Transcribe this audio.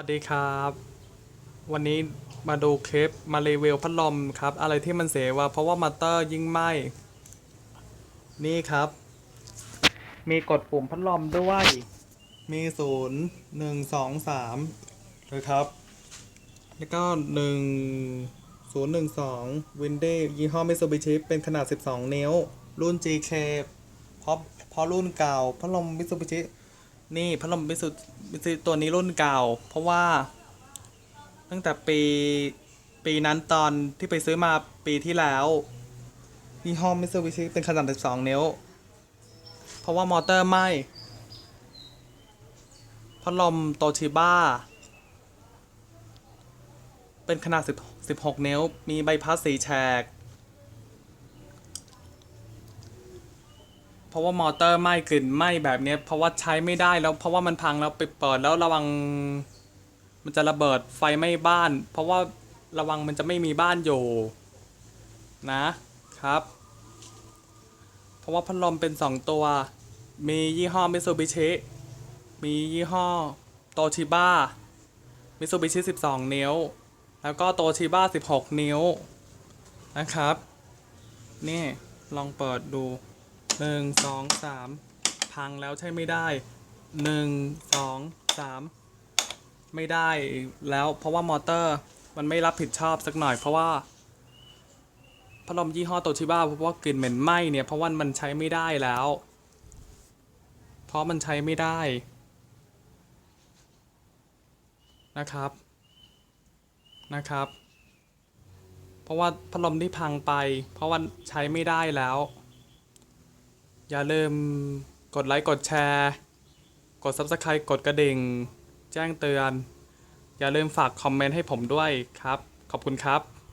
วัสดีครับ วันนี้มาดูคลิปมารีวิวพัดลมครับ อะไรที่มันเสียว่าเพราะว่ามอเตอร์ยิ่งไหม้นี่ครับ มีกดปุ่มพัดลมด้วย มีศูนย์หนึ่งสองสามนะครับ แล้วก็หนึ่งศูนย์หนึ่งสองวินเดย์ยี่ห้อมิ t ูบิชิเป็นขนาด12นิ้ว รุ่น GK เพราะเพราะรุ่นเก่าพัดลมมิ t ูบิชิ นี่พัดลมมิ t ูบิชิตัวนี้รุ่นเก่า เพราะว่า ตั้งแต่ปีปีนั้นตอนที่ไปซื้อมาปีที่แล้วยี่ห้อมิ t ูบิชิเป็นขนาด12 นิ้ว เพราะว่ามอเตอร์ไหม้พัดลมโตชิบ้าเป็นขนาด10 16 นิ้ว มีใบพัดสีแฉก เพราะว่ามอเตอร์ไหม้กลิ่นไหม้แบบเนี้ยเพราะว่าใช้ไม่ได้แล้วเพราะว่ามันพังแล้วไปเปิดแล้วระวัง มันจะระเบิดไฟไหม้บ้าน เพราะว่าระวังมันจะไม่มีบ้านอยู่นะครับ เพราะว่าพัดลมเป็น 2 ตัว มียี่ห้อมิ t ูบิชิมียี่ห้อโตชิบ้ามิ t ูบิชิ12 นิ้ว แล้วก็โตชิบ้า16 นิ้วนะครับ นี่ลองเปิดดู 1 2 3พังแล้วใช่ไม่ได้1 2 3ไม่ได้แล้วเพราะว่ามอเตอร์มันไม่รับผิดชอบสักหน่อยเพราะว่าพัดลมยี่ห้อโตชิบ้าเพราะว่ากลิ่นเหม็นไหม้เนี่ยเพราะว่ามันใช้ไม่ได้แล้ว เพราะมันใช้ไม่ได้นะครับนะครับ เพราะว่าพัดลมที่พังไป เพราะว่าใช้ไม่ได้แล้ว อย่าลืมกดไลค์กดแชร์ กด Subscribe กดกระดิ่ง แจ้งเตือน อย่าลืมฝากคอมเมนต์ให้ผมด้วยครับ ขอบคุณครับ